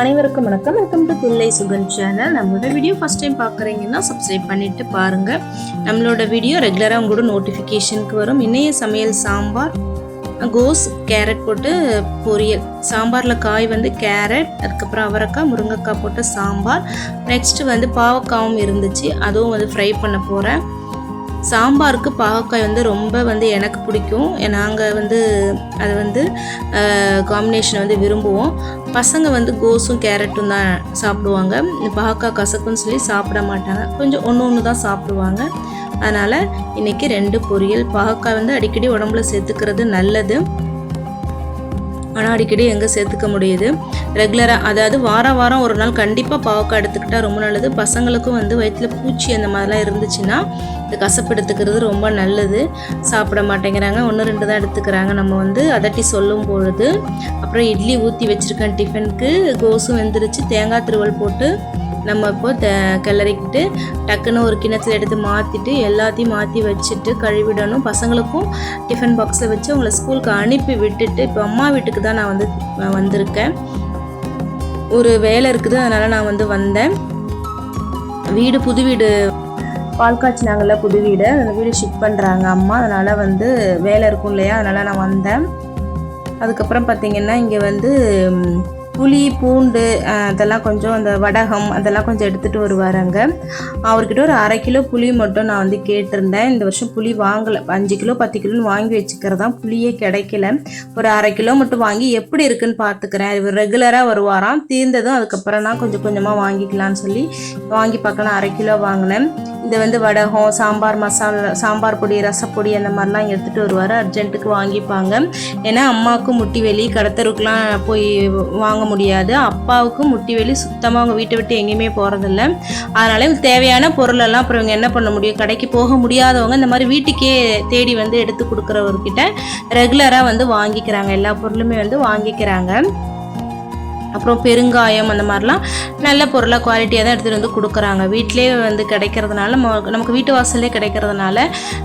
அனைவருக்கும் வணக்கம். Welcome to Thillai Sugan channel நம்மளோட வீடியோ ஃபஸ்ட் டைம் பார்க்குறீங்கன்னா சப்ஸ்கிரைப் பண்ணிட்டு பாருங்க. நம்மளோட வீடியோ ரெகுலராக உங்களோட நோட்டிஃபிகேஷனுக்கு வரும். இணைய சமையல் சாம்பார் கோஸ் கேரட் போட்டு பொரியல். சாம்பாரில் காய் வந்து கேரட் அதுக்கப்புறம் அவரைக்காய் முருங்கைக்காய் போட்டு சாம்பார். நெக்ஸ்ட் வந்து பாவக்காவும் இருந்துச்சு. அதுவும் வந்து ஃப்ரை பண்ண போகிறேன் சாம்பாருக்கு பாகக்காய் வந்து ரொம்ப வந்து எனக்கு பிடிக்கும். நாங்கள் வந்து அதை வந்து காம்பினேஷன் வந்து விரும்புவோம். பசங்க வந்து கோஸும் கேரட்டும் தான் சாப்பிடுவாங்க. பாகக்காய் கசக்குன்னு சொல்லி சாப்பிட மாட்டாங்க. கொஞ்சம் ஒன்று ஒன்று தான் சாப்பிடுவாங்க. அதனால் இன்றைக்கி ரெண்டு பொரியல். பாகக்காய் வந்து அடிக்கடி உடம்புல சேர்த்துக்கிறது நல்லது. ஆனால் அடிக்கடி எங்கே சேர்த்துக்க முடியுது? ரெகுலராக அதாவது வாரம் வாரம் ஒரு நாள் கண்டிப்பாக பாவக்காய் எடுத்துக்கிட்டால் ரொம்ப நல்லது. பசங்களுக்கும் வந்து வயிற்றில் பூச்சி அந்த மாதிரிலாம் இருந்துச்சுன்னா இந்த கசப்பு எடுத்துக்கிறது ரொம்ப நல்லது. சாப்பிட மாட்டேங்கிறாங்க. ஒன்று ரெண்டு தான் எடுத்துக்கிறாங்க. நம்ம வந்து அதட்டி சொல்லும் பொழுது அப்புறம் இட்லி ஊற்றி வச்சுருக்கேன் டிஃபனுக்கு கோஸும் வெந்துருச்சு. தேங்காய் திருவல் போட்டு நம்ம இப்போ த கிளறிக்கிட்டு டக்குன்னு ஒரு கிணத்துல எடுத்து மாற்றிட்டு எல்லாத்தையும் மாற்றி வச்சுட்டு கழுவிடணும். பசங்களுக்கும் டிஃபன் பாக்ஸில் வச்சு அவங்கள ஸ்கூலுக்கு அனுப்பி விட்டுட்டு இப்போ அம்மா வீட்டுக்கு தான் நான் வந்து நான் வந்திருக்கேன். ஒரு வேலை இருக்குது அதனால் நான் வந்து வந்தேன். வீடு புது வீடு பால் காய்ச்சினாங்கல்ல புது வீடு. அந்த வீடு ஷிஃப்ட் பண்ணுறாங்க அம்மா. அதனால் வந்து வேலை இருக்கும் இல்லையா? அதனால் நான் வந்தேன். அதுக்கப்புறம் பார்த்திங்கன்னா இங்கே வந்து புளி பூண்டு அதெல்லாம் கொஞ்சம் அந்த வடகம் அதெல்லாம் கொஞ்சம் எடுத்துகிட்டு வருவாருங்க. அவர்கிட்ட ஒரு அரை கிலோ புளி மட்டும் நான் வந்து கேட்டிருந்தேன். இந்த வருஷம் புளி வாங்கலை. அஞ்சு கிலோ பத்து கிலோன்னு வாங்கி வச்சுக்கிறதான் புளியே கிடைக்கல. ஒரு அரை கிலோ மட்டும் வாங்கி எப்படி இருக்குன்னு பார்த்துக்கிறேன். இவர் ரெகுலராக வருவாராம். தீர்ந்ததும் அதுக்கப்புறம் நான் கொஞ்சம் கொஞ்சமாக வாங்கிக்கலாம்னு சொல்லி வாங்கி பார்க்கலாம். அரை கிலோ வாங்கினேன். இது வந்து வடகம் சாம்பார் மசாலா சாம்பார் பொடி ரசப்பொடி அந்த மாதிரிலாம் எடுத்துகிட்டு வருவார். அர்ஜென்ட்டுக்கு வாங்கிப்பாங்க. ஏன்னா அம்மாவுக்கு முட்டி வெளி கடத்தருக்குலாம் போய் வாங்க முடியாது. அப்பாவுக்கு முட்டி வெளி சுத்தமாக அவங்க வீட்டை விட்டு எங்கேயுமே போகிறதில்ல அதனால தேவையான பொருளெல்லாம் அப்புறம் இவங்க என்ன பண்ண முடியும்? கடைக்கு போக முடியாதவங்க இந்த மாதிரி வீட்டுக்கே தேடி வந்து எடுத்து கொடுக்குறவர்கிட்ட ரெகுலராக வந்து வாங்கிக்கிறாங்க. எல்லா பொருளுமே வந்து வாங்கிக்கிறாங்க. அப்புறம் பெருங்காயம் அந்த மாதிரிலாம் நல்ல பொருளாக குவாலிட்டியாக தான் எடுத்துகிட்டு வந்து கொடுக்குறாங்க. வீட்டிலே வந்து கிடைக்கிறதுனால நமக்கு வீட்டு வாசல்லே கிடைக்கிறதுனால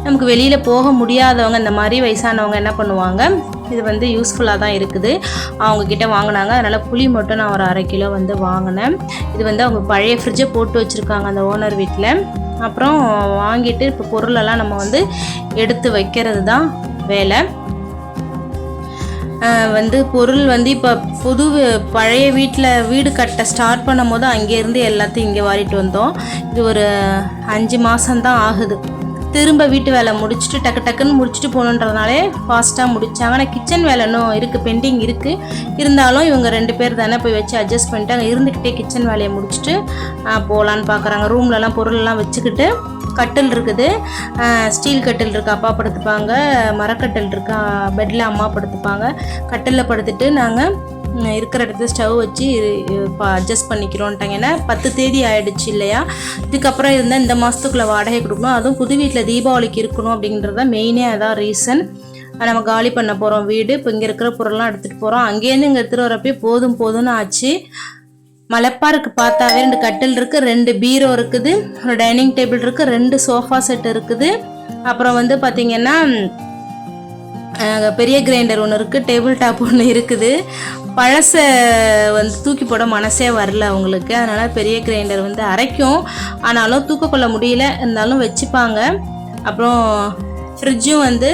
நமக்கு வெளியில் போக முடியாதவங்க இந்த மாதிரி வயசானவங்க என்ன பண்ணுவாங்க? இது வந்து யூஸ்ஃபுல்லாக தான் இருக்குது. அவங்கக்கிட்ட வாங்கினாங்க. அதனால் புளி மட்டும் நான் ஒரு அரை கிலோ வந்து வாங்கினேன். இது வந்து அவங்க பழைய ஃப்ரிட்ஜை போட்டு வச்சுருக்காங்க அந்த ஓனர் வீட்டில் அப்புறம் வாங்கிட்டு இப்போ பொருளெல்லாம் நம்ம வந்து எடுத்து வைக்கிறது தான் வேலை. வந்து பொருள் வந்து இப்போ புது பழைய வீட்டில் வீடு கட்ட ஸ்டார்ட் பண்ணும் போது அங்கேருந்து எல்லாத்தையும் இங்கே வாரிட்டு வந்தோம். இது ஒரு அஞ்சு மாதம்தான் ஆகுது. திரும்ப வீட்டு வேலை முடிச்சுட்டு டக்கு டக்குன்னு முடிச்சுட்டு போகணுன்றதுனாலே ஃபாஸ்ட்டாக முடித்தாங்க ஆனால் கிச்சன் வேலை இன்னும் இருக்குது பெண்டிங் இருக்குது இருந்தாலும் இவங்க ரெண்டு பேர் தானே போய் வச்சு அட்ஜஸ்ட் பண்ணிட்டு அங்கே இருந்துக்கிட்டே கிச்சன் வேலையை முடிச்சுட்டு போகலான்னு பார்க்குறாங்க ரூம்லலாம் பொருள்லாம் வச்சுக்கிட்டு கட்டில் இருக்குது. ஸ்டீல் கட்டில் இருக்குது அப்பா படுத்துப்பாங்க. மரக்கட்டில் இருக்கு பெட்டில் அம்மா படுத்துப்பாங்க. கட்டிலில் படுத்துட்டு நாங்கள் இருக்கிற இடத்துல ஸ்டவ் வச்சு அட்ஜஸ்ட் பண்ணிக்கிறோன்ட்டாங்க. ஏன்னா பத்து தேதி ஆகிடுச்சு இல்லையா? இதுக்கப்புறம் இருந்தால் இந்த மாதத்துக்குள்ளே வாடகை கொடுக்கணும். அதுவும் புது வீட்டில் தீபாவளிக்கு இருக்கணும் அப்படின்றத மெயினே அதான் ரீசன் நம்ம காலி பண்ண போகிறோம் வீடு. இப்போ இங்கே இருக்கிற பொருள்லாம் எடுத்துகிட்டு போகிறோம் அங்கேருந்து இங்கே எடுத்துகிட்டு வரப்பே போதும் போதும்னு ஆச்சு. மலைப்பாருக்கு பார்த்தாவே ரெண்டு கட்டில் இருக்கு ரெண்டு பீரோ இருக்குது ஒரு டைனிங் டேபிள் இருக்கு ரெண்டு சோஃபா செட் இருக்குது. அப்புறம் வந்து பார்த்தீங்கன்னா பெரிய கிரைண்டர் ஒன்று இருக்குது டேபிள் டாப் ஒன்று இருக்குது. பழச வந்து தூக்கி போட மனசே வரல அவங்களுக்கு. அதனால் பெரிய கிரைண்டர் வந்து அரைக்கும். ஆனாலும் தூக்கக்கொள்ள முடியல இருந்தாலும் வச்சுப்பாங்க. அப்புறம் ஃப்ரிட்ஜும் வந்து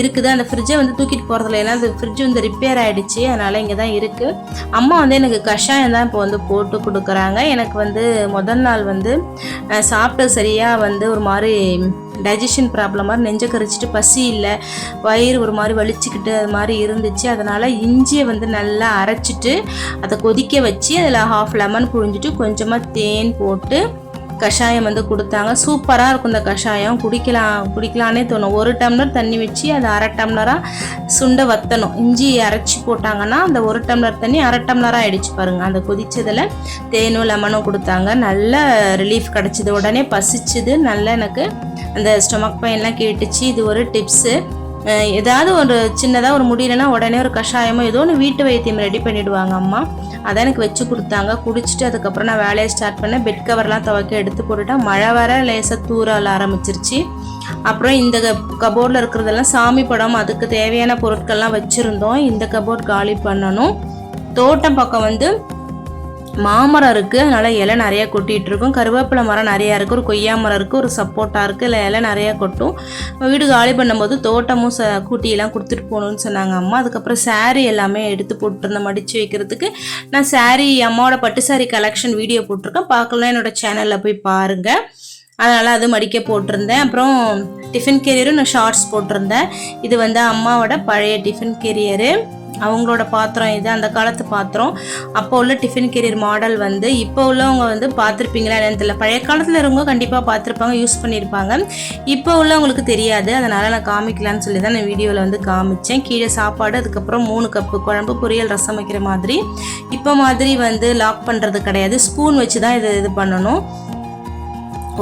இருக்குது. அந்த ஃப்ரிட்ஜை வந்து தூக்கிட்டு போகிறதுல ஏன்னா அந்த ஃப்ரிட்ஜ் வந்து ரிப்பேர் ஆகிடுச்சு அதனால் இங்கே தான் இருக்குது அம்மா வந்து எனக்கு கஷாயம் தான் இப்போ வந்து போட்டு கொடுக்குறாங்க. எனக்கு வந்து முதல் நாள் வந்து சாப்பிட்டு சரியாக வந்து ஒரு மாதிரி டைஜஷன் ப்ராப்ளம் மாதிரி நெஞ்ச கரிச்சிட்டு பசி இல்லை. வயிறு ஒரு மாதிரி வலிச்சுக்கிட்டு அது மாதிரி இருந்துச்சு. அதனால் இஞ்சியை வந்து நல்லா அரைச்சிட்டு அதை கொதிக்க வச்சு அதில் ஹாஃப் லெமன் புழிஞ்சிட்டு கொஞ்சமாக தேன் போட்டு கஷாயம் வந்து கொடுத்தாங்க. சூப்பராக இருக்கும் இந்த கஷாயம். குடிக்கலாம் குடிக்கலான்னே தோணும். ஒரு டம்ளர் தண்ணி வச்சு அதை அரை டம்ளராக சுண்டை வத்தணும். இஞ்சி அரைச்சி போட்டாங்கன்னா அந்த ஒரு டம்ளர் தண்ணி அரை டம்ளராக ஆயிடுச்சு பாருங்கள் அந்த கொதிச்சதில் தேனும் லெமனும் கொடுத்தாங்க. நல்ல ரிலீஃப் கிடச்சிது. உடனே பசிச்சுது. நல்ல எனக்கு அந்த ஸ்டொமக் பெயின்லாம் கேட்டுச்சு. இது ஒரு டிப்ஸு ஏதாவது ஒரு சின்னதாக ஒரு முடியலன்னா உடனே ஒரு கஷாயமோ ஏதோ ஒன்று வீட்டு வைத்தியம் ரெடி பண்ணிவிடுவாங்க அம்மா. அதான் எனக்கு வச்சு கொடுத்தாங்க. குடிச்சிட்டு அதுக்கப்புறம் நான் வேலையை ஸ்டார்ட் பண்ணேன். பெட் கவர்லாம் துவைக்க எடுத்து போட்டுட்டேன். மழை வர லேசாக தூரல் ஆரம்பிச்சிருச்சு. அப்புறம் இந்த கபோர்டில் இருக்கிறதெல்லாம் சாமி படம் அதுக்கு தேவையான பொருட்கள்லாம் வச்சுருந்தோம். இந்த கபோர்ட் காலி பண்ணணும். தோட்டம் பக்கம் வந்து மாமரம் இருக்குது அதனால் இலை நிறையா கொட்டிகிட்டு இருக்கும். கருவேப்பிலை மரம் நிறையா இருக்குது ஒரு கொய்யா மரம் இருக்குது ஒரு சப்போட்டா இருக்குது இல்லை இலை நிறையா கொட்டும். வீடு காலி பண்ணும்போது தோட்டமும் ச கூட்டியெல்லாம் கொடுத்துட்டு போகணுன்னு சொன்னாங்க அம்மா. அதுக்கப்புறம் saree எல்லாமே எடுத்து போட்டிருந்தேன் மடித்து வைக்கிறதுக்கு. நான் saree அம்மாவோட பட்டு saree கலெக்ஷன் வீடியோ போட்டிருக்கேன். பார்க்கலாம். என்னோட சேனலில் போய் பாருங்கள் அதனால் அது மடிக்க போட்டிருந்தேன். அப்புறம் டிஃபன் கேரியரும் நான் ஷார்ட்ஸ் போட்டிருந்தேன். இது வந்து அம்மாவோட பழைய டிஃபன் கேரியரு அவங்களோட பாத்திரம் இது அந்த காலத்து பாத்திரம். அப்போ உள்ள டிஃபன் கெரியர் மாடல் வந்து இப்போ உள்ளவங்க வந்து பார்த்துருப்பீங்களா என்னன்னு தெரியல. பழைய காலத்தில் இருக்கவங்க கண்டிப்பாக பார்த்துருப்பாங்க யூஸ் பண்ணியிருப்பாங்க இப்போ உள்ளவங்களுக்கு தெரியாது. அதனால் நான் காமிக்கலான்னு சொல்லி தான் நான் வீடியோவில் வந்து காமிச்சேன். கீழே சாப்பாடு அதுக்கப்புறம் மூணு கப்பு குழம்பு பொரியல் ரசம் வைக்கிற மாதிரி. இப்போ மாதிரி வந்து லாக் பண்ணுறது கிடையாது. ஸ்பூன் வச்சு தான் இதை இது பண்ணணும்.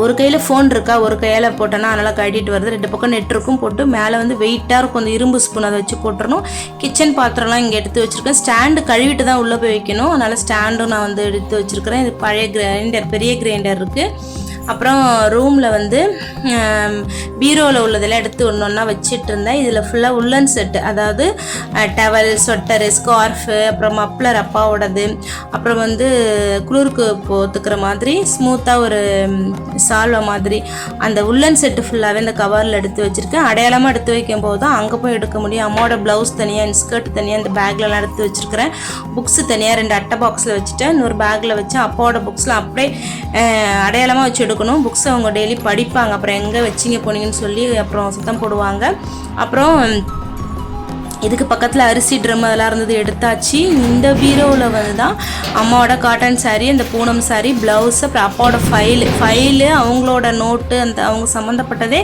ஒரு கையில் ஃபோன் இருக்கா? ஒரு கையில் போட்டோன்னா அதனால் கட்டிட்டு வருது. ரெண்டு பக்கம் நெட் இருக்கும் போட்டு மேலே வந்து வெயிட்டாக இருக்கும். அந்த இரும்பு ஸ்பூன் அதை வச்சு போட்டுறணும். கிச்சன் பாத்திரம்லாம் இங்கே எடுத்து வச்சுருக்கேன். ஸ்டாண்டு கழுவிட்டு தான் உள்ளே போய் வைக்கணும். அதனால் ஸ்டாண்டும் நான் வந்து எடுத்து வச்சுருக்கிறேன். இது பழைய கிரைண்டர் பெரிய கிரைண்டர் இருக்குது அப்புறம் ரூமில் வந்து பீரோவில் உள்ளதெல்லாம் எடுத்து ஒன்று ஒன்றா வச்சுட்டு இருந்தேன் இதில் ஃபுல்லாக உள்ளன் செட்டு அதாவது டவல் ஸ்வெட்டரு ஸ்கார்ஃபு அப்புறம் மப்ளர் அப்பாவோடது. அப்புறம் வந்து குளிருக்கு போத்துக்கிற மாதிரி ஸ்மூத்தாக ஒரு சால்வை மாதிரி. அந்த உள்ளன் செட்டு ஃபுல்லாகவே இந்த கவரில் எடுத்து வச்சுருக்கேன். அடையாளமாக எடுத்து வைக்கும் போது தான் அங்கே போய் எடுக்க முடியும். அம்மாவோட ப்ளவுஸ் தனியாக ஸ்கர்ட் தனியாக இந்த பேக்லலாம் எடுத்து வச்சுருக்கிறேன். புக்ஸு தனியாக ரெண்டு அட்டை பாக்ஸில் வச்சுட்டேன். இன்னொரு பேக்கில் வச்சு அப்பாவோட புக்ஸ்லாம் அப்படியே அடையாளமாக வச்சு எடுக்கணும் புக்ஸ் அவங்க டெய்லி படிப்பாங்க. அப்புறம் எங்கே வச்சிங்க போனீங்கன்னு சொல்லி அப்புறம் சுத்தம் போடுவாங்க. அப்புறம் இதுக்கு பக்கத்தில் அரிசி ட்ரம் அதெல்லாம் இருந்தது எடுத்தாச்சு. இந்த பீரோவில் வந்து தான் அம்மாவோட காட்டன் சாரீ அந்த பூனம் சாரீ ப்ளவுஸ் அப்புறம் அப்பாவோட ஃபைலு ஃபைலு அவங்களோட நோட்டு அந்த அவங்க சம்மந்தப்பட்டதே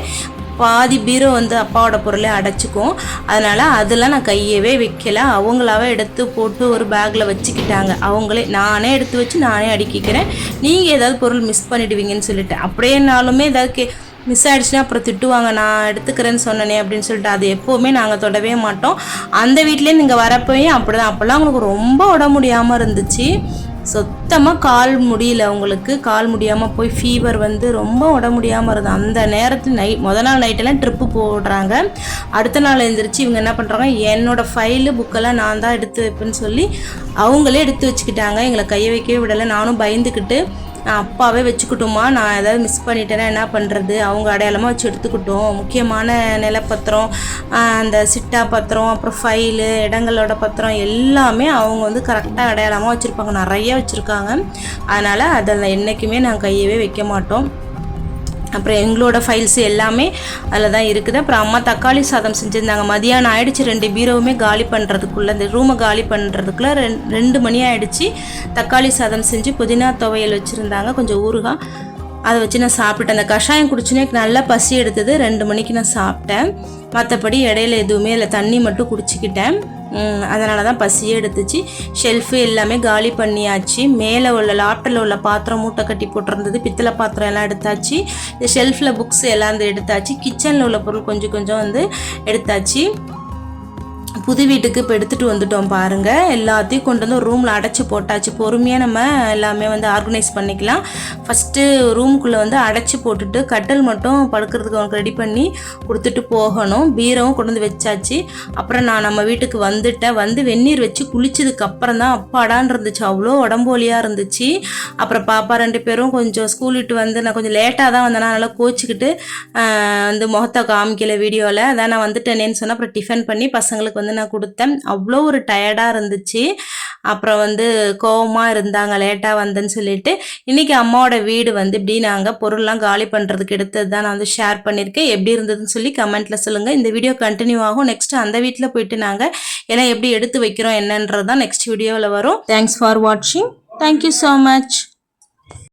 பாதி பீரோ வந்து அப்பாவோட பொருளை அடைச்சிக்கும். அதனால் அதெல்லாம் நான் கையவே வைக்கல. அவங்களாவே எடுத்து போட்டு ஒரு பேக்கில் வச்சுக்கிட்டாங்க. அவங்களே நானே எடுத்து வச்சு நானே அடுக்கிக்கிறேன். நீங்கள் ஏதாவது பொருள் மிஸ் பண்ணிடுவீங்கன்னு சொல்லிட்டு. அப்படியேனாலுமே ஏதாவது கே மிஸ் ஆகிடுச்சுன்னா அப்புறம் திட்டுவாங்க. நான் எடுத்துக்கிறேன்னு சொன்னனே அப்படின்னு சொல்லிட்டு அது எப்போவுமே நாங்கள் தொடவே மாட்டோம். அந்த வீட்லேயே நீங்கள் வரப்போயும் அப்படி தான் அப்போல்லாம் அவங்களுக்கு ரொம்ப உடம்பு முடியாமல் இருந்துச்சு. சுத்தமாக கால் முடியல அவங்களுக்கு. கால் முடியாமல் போய் ஃபீவர் வந்து ரொம்ப உடம்பு முடியாமல் இருந்தது. அந்த நேரத்தில் நை முத நாள் நைட்டெல்லாம் ட்ரிப்பு போடுறாங்க. அடுத்த நாள் எழுந்திரிச்சு இவங்க என்ன பண்ணுறாங்க என்னோட ஃபைலு புக்கெல்லாம் நான் தான் எடுத்து வைப்பேன்னு சொல்லி அவங்களே எடுத்து வச்சுக்கிட்டாங்க. எங்களை கையை வைக்கவே விடலை. நானும் பயந்துக்கிட்டு அப்பாவே வச்சுக்கிட்டோமா நான் ஏதாவது மிஸ் பண்ணிட்டேன்னா என்ன பண்ணுறது அவங்க அடையாளமாக வச்சு எடுத்துக்கிட்டோம். முக்கியமான நிலப்பத்திரம் அந்த சிட்டா பத்திரம் அப்புறம் ஃபைலு இடங்களோட பத்திரம் எல்லாமே அவங்க வந்து கரெக்டாக அடையாளமாக வச்சுருப்பாங்க. நிறைய வச்சுருக்காங்க. அதனால் அதில் என்றைக்குமே நான் கையவே வைக்க மாட்டோம். அப்புறம் எங்களோட ஃபைல்ஸ் எல்லாமே அதில் தான் இருக்குது. அப்புறம் அம்மா தக்காளி சாதம் செஞ்சுருந்தாங்க. மதியானம் ஆயிடுச்சு. ரெண்டு பீரோவுமே காலி பண்ணுறதுக்குள்ளே இந்த ரூமை காலி பண்ணுறதுக்குள்ளே ரெண் ரெண்டு மணி ஆயிடுச்சு. தக்காளி சாதம் செஞ்சு புதினா துவையல் வச்சுருந்தாங்க. கொஞ்சம் ஊறுகாய். அதை வச்சு நான் சாப்பிட்டேன். அந்த கஷாயம் குடிச்சுனே நல்லா பசி எடுத்தது. ரெண்டு மணிக்கு நான் சாப்பிட்டேன். மற்றபடி இடையில எதுவுமே இல்லை. தண்ணி மட்டும் குடிச்சிக்கிட்டேன். அதனால தான் பசியே எடுத்துச்சு. ஷெல்ஃபு எல்லாமே காலி பண்ணியாச்சு. மேலே உள்ள லாப்டில் உள்ள பாத்திரம் மூட்டை கட்டி போட்டிருந்தது. பித்தளை பாத்திரம் எல்லாம் எடுத்தாச்சு. இந்த ஷெல்ஃபில் புக்ஸ் எல்லாம் வந்து எடுத்தாச்சு. கிச்சனில் உள்ள பொருள் கொஞ்சம் கொஞ்சம் வந்து எடுத்தாச்சு. புது வீட்டுக்கு இப்போ எடுத்துகிட்டு வந்துட்டோம் பாருங்கள் எல்லாத்தையும் கொண்டு வந்து ரூமில் அடைச்சி போட்டாச்சு. பொறுமையாக நம்ம எல்லாமே வந்து ஆர்கனைஸ் பண்ணிக்கலாம். ஃபஸ்ட்டு ரூமுக்குள்ளே வந்து அடைச்சி போட்டுட்டு கட்டில் மட்டும் படுக்கிறதுக்கு அவனுக்கு ரெடி பண்ணி கொடுத்துட்டு போகணும். பீரவும் கொண்டு வந்து வச்சாச்சு. அப்புறம் நான் நம்ம வீட்டுக்கு வந்துட்டேன். வந்து வெந்நீர் வச்சு குளிச்சதுக்கு அப்புறம் தான் அடான் இருந்துச்சு. அவ்வளோ உடம்போலியாக இருந்துச்சு. அப்புறம் பாப்பா ரெண்டு பேரும் கொஞ்சம் ஸ்கூல் விட்டு வந்து நான் கொஞ்சம் லேட்டாக தான் வந்தேன். நல்லா கோச்சிக்கிட்டு வந்து முகத்தை காமிக்கல வீடியோவில் அதான் நான் வந்துட்டேனேன்னு சொன்னால் அப்புறம் டிஃபன் பண்ணி பசங்களுக்கு வந்து நான் கொடுத்தேன். அவ்வளோ ஒரு டயர்டாக இருந்துச்சு. அப்புறம் வந்து கோவமாக இருந்தாங்க லேட்டாக வந்தேன்னு சொல்லிட்டு. இன்றைக்கி அம்மாவோட வீடு வந்து இப்படி நாங்கள் பொருள்லாம் காலி பண்ணுறதுக்கு எடுத்தது தான் நான் வந்து ஷேர் பண்ணியிருக்கேன். எப்படி இருந்ததுன்னு சொல்லி கமெண்ட்டில் சொல்லுங்கள் இந்த வீடியோ கண்டினியூ ஆகும். நெக்ஸ்ட்டு அந்த வீட்டில் போயிட்டு நாங்கள் எல்லாம் எப்படி எடுத்து வைக்கிறோம் என்னன்றது தான் நெக்ஸ்ட் வீடியோவில் வரும். தேங்க்ஸ் ஃபார் வாட்சிங் தேங்க்யூ ஸோ மச்